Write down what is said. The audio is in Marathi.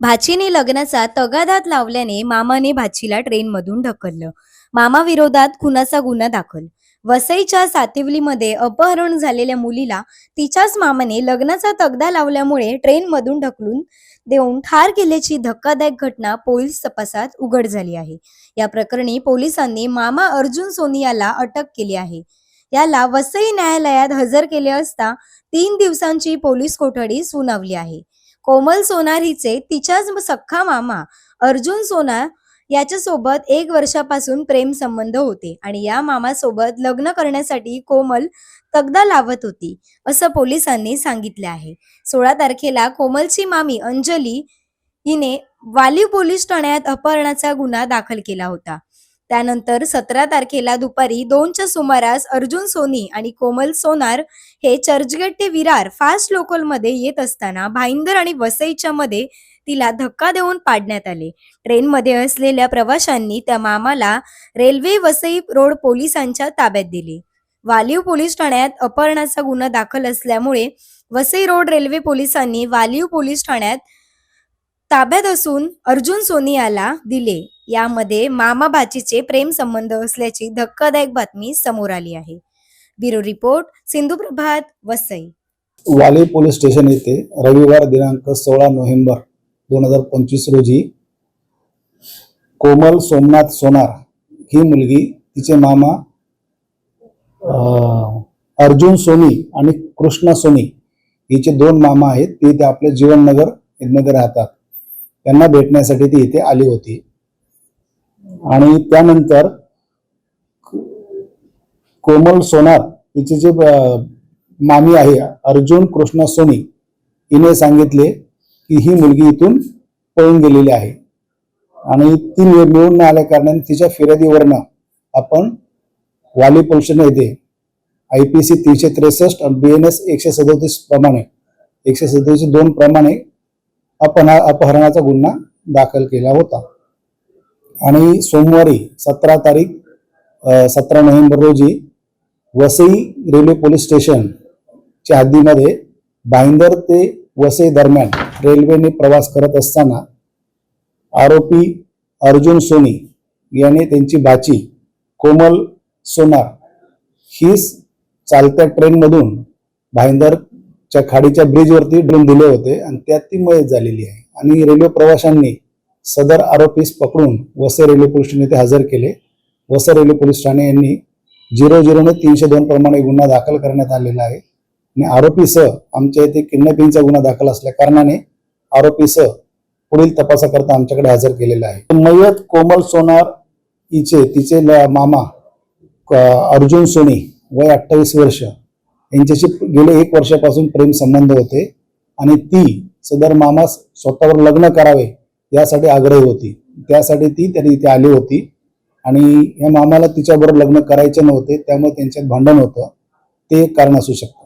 भाचीने लग्नाचा तगादात लावल्याने मामाने भाचीला ट्रेनमधून ढकललं. मामा विरोधात खुनाचा गुन्हा दाखल. वसईच्या सातिवलीमध्ये अपहरण झालेल्या मुलीला तिच्याच मामाने लग्नाचा तगदा लावल्यामुळे ट्रेनमधून ढकलून देऊन ठार केल्याची धक्कादायक घटना पोलीस तपासात उघड झाली आहे. या प्रकरणी पोलिसांनी मामा अर्जुन सोनियाला अटक केली आहे. याला वसई न्यायालयात हजर केले असता तीन दिवसांची पोलीस कोठडी सुनावली आहे. कोमल सोनार हिचे तिच्याच सख्खा मामा अर्जुन सोनार याच्यासोबत एक वर्षापासून प्रेम संबंध होते. आणि या मामासोबत लग्न करण्यासाठी कोमल तगदा लावत होती असं पोलिसांनी सांगितले आहे. सोळा तारखेला कोमलची मामी अंजली हिने वाली पोलीस ठाण्यात अपहरणाचा गुन्हा दाखल केला होता. त्यानंतर सतरा तारखेला दुपारी दोनच्या सुमारास अर्जुन सोनी आणि कोमल सोनार हे चर्चगेट ते विरार फास्ट लोकलमध्ये येत असताना भाईंदर आणि वसईच्या मध्ये तिला धक्का देऊन पाडण्यात आले. ट्रेनमध्ये असलेल्या प्रवाशांनी त्या मामाला रेल्वे वसई रोड पोलिसांच्या ताब्यात दिले. वालीव पोलीस ठाण्यात अपहरणाचा गुन्हा दाखल असल्यामुळे वसई रोड रेल्वे पोलिसांनी वालीव पोलीस ठाण्यात ताब्यात असून अर्जुन सोनियाला दिले. यामध्ये मामा भाचीचे प्रेम संबंध असल्याची धक्कादायक बातमी समोर आली आहे. Bureau report Sindhu Prabhat Vasai. Wali police station येथे रविवार दिनांक सोळा नोव्हेंबर दोन हजार पंचवीस रोजी कोमल सोमनाथ सोनार ही मुलगी तिचे मामा अर्जुन सोनी आणि कृष्णा सोनी हिचे दोन मामा आहेत. ते इथे आपल्या जीवननगरमध्ये राहतात. त्यांना भेटण्यासाठी ती इथे आली होती. आणि त्यानंतर कोमल सोनार हिचे जे मामी आहे अर्जुन कृष्णा सोनी हिने सांगितले की ही मुलगी इथून पळून गेलेली आहे. आणि ती मिळून न आल्या कारणाने तिच्या फिर्यादीवरनं आपण वाली पोलीस येथे आय पी सी तीनशे त्रेसष्ट आणि बी एन एस एकशे सदोतीस प्रमाणे एकशे सदोतीस दोन प्रमाणे आपण अपहरणाचा गुन्हा दाखल केला होता. आणि सोमवारी सतरा तारीख सतरा नोव्हेंबर रोजी वसई रेल्वे पोलीस स्टेशनच्या हद्दीमध्ये भाईंदर ते वसई दरम्यान रेल्वेने प्रवास करत असताना आरोपी अर्जुन सोनी याने त्यांची भाची कोमल सोनार हीच चालत्या ट्रेनमधून भाईंदरच्या खाडीच्या ब्रिजवरती ड्रोन दिले होते आणि त्यात ती मयत झालेली आहे. आणि रेल्वे प्रवाशांनी सदर आरोपीस पकडून वसई रेल्वे पोलीस स्टेशन हजर केले. वसई रेल्वे पोलीस ठाणे यांनी झिरो झिरोने तीनशे दोन प्रमाणे गुन्हा दाखल करण्यात आलेला आहे. आणि आरोपीसह आमच्या इथे किडनॅपिंगचा गुन्हा दाखल असल्या कारणाने आरोपीसह पुढील तपासाकरता आमच्याकडे हजर केलेला आहे. मयत कोमल सोनार हिचे तिचे मामा अर्जुन सोनी वय अठ्ठावीस वर्ष. यांच्याशी गेले एक वर्षापासून प्रेम संबंध होते. आणि ती सदर मामास स्वतःवर लग्न करावे यासाठी आग्रही होती. त्यासाठी ती त्यांनी इथे आली होती. आणि या मामाला तिच्याबरोबर लग्न करायचे नव्हते. त्यामुळे त्यांच्यात भांडण होतं. ते एक कारण असू शकतं.